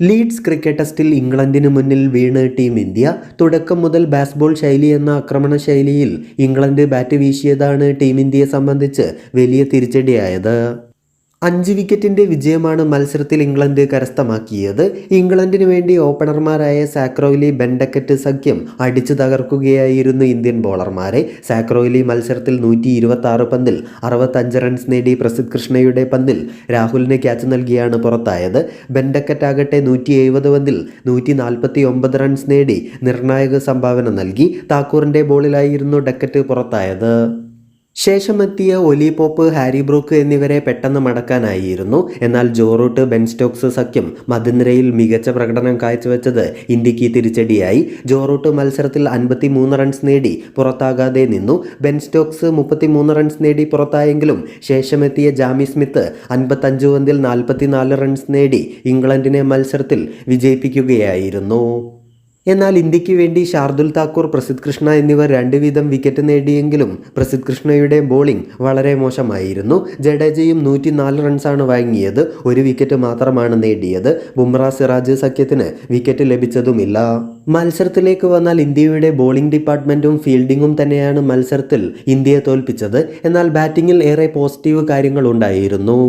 Leeds cricket ടെസ്റ്റിൽ ഇംഗ്ലണ്ടിന് മുന്നിൽ വീണ് ടീം ഇന്ത്യ. തുടക്കം മുതൽ ബാസ്ബോൾ ശൈലി എന്ന ആക്രമണ ശൈലിയിൽ ഇംഗ്ലണ്ട് ബാറ്റ് വീശിയതാണ് ടീം ഇന്ത്യയെ സംബന്ധിച്ച് വലിയ തിരിച്ചടിയായത്. അഞ്ച് വിക്കറ്റിന്റെ വിജയമാണ് മത്സരത്തിൽ ഇംഗ്ലണ്ട് കരസ്ഥമാക്കിയത്. ഇംഗ്ലണ്ടിന് വേണ്ടി ഓപ്പണർമാരായ സാക്രോയിലി ബെൻഡക്കറ്റ് സഖ്യം അടിച്ചു തകർക്കുകയായിരുന്നു ഇന്ത്യൻ ബോളർമാരെ. സാക്രോയിലി മത്സരത്തിൽ നൂറ്റി ഇരുപത്തി പന്തിൽ അറുപത്തഞ്ച് റൺസ് നേടി പ്രസിദ്ധ് കൃഷ്ണയുടെ പന്തിൽ രാഹുലിന് ക്യാച്ച് നൽകിയാണ് പുറത്തായത്. ബെൻഡക്കറ്റ് ആകട്ടെ നൂറ്റി എഴുപത് പന്തിൽ നൂറ്റി നാൽപ്പത്തി ഒമ്പത് റൺസ് നേടി നിർണായക സംഭാവന നൽകി. താക്കൂറിന്റെ ബോളിലായിരുന്നു ഡക്കറ്റ് പുറത്തായത്. ശേഷമെത്തിയ ഒലി പോപ്പ് ഹാരി ബ്രൂക്ക് എന്നിവരെ പെട്ടെന്ന് മടക്കാനായിരുന്നു. എന്നാൽ ജോറൂട്ട് ബെൻ സ്റ്റോക്സ് സഖ്യം മതിനിരയിൽ മികച്ച പ്രകടനം കാഴ്ചവെച്ചത് ഇന്ത്യയ്ക്ക് തിരിച്ചടിയായി. ജോറൂട്ട് മത്സരത്തിൽ അൻപത്തി മൂന്ന് റൺസ് നേടി പുറത്താകാതെ നിന്നു. ബെൻ സ്റ്റോക്സ് മുപ്പത്തിമൂന്ന് റൺസ് നേടി പുറത്തായെങ്കിലും ശേഷമെത്തിയ ജാമി സ്മിത്ത് അൻപത്തഞ്ച് പന്തിൽ നാൽപ്പത്തിനാല് റൺസ് നേടി ഇംഗ്ലണ്ടിനെ മത്സരത്തിൽ വിജയിപ്പിക്കുകയായിരുന്നു. എന്നാൽ ഇന്ത്യയ്ക്ക് വേണ്ടി ഷാർദുൽ താക്കൂർ പ്രസിദ്ധ് കൃഷ്ണ എന്നിവർ രണ്ട് വീതം വിക്കറ്റ് നേടിയെങ്കിലും പ്രസിദ്ധ് കൃഷ്ണയുടെ ബോളിംഗ് വളരെ മോശമായിരുന്നു. ജഡേജയും നൂറ്റി നാല് റൺസാണ് വാങ്ങിയത്. ഒരു വിക്കറ്റ് മാത്രമാണ് നേടിയത്. ബുംറ സിറാജ് സഖ്യത്തിന് വിക്കറ്റ് ലഭിച്ചതുമില്ല. മത്സരത്തിലേക്ക് വന്നാൽ ഇന്ത്യയുടെ ബോളിംഗ് ഡിപ്പാർട്ട്മെന്റും ഫീൽഡിങ്ങും തന്നെയാണ് മത്സരത്തിൽ ഇന്ത്യയെ തോൽപ്പിച്ചത്. എന്നാൽ ബാറ്റിംഗിൽ ഏറെ പോസിറ്റീവ് കാര്യങ്ങൾ ഉണ്ടായിരുന്നു.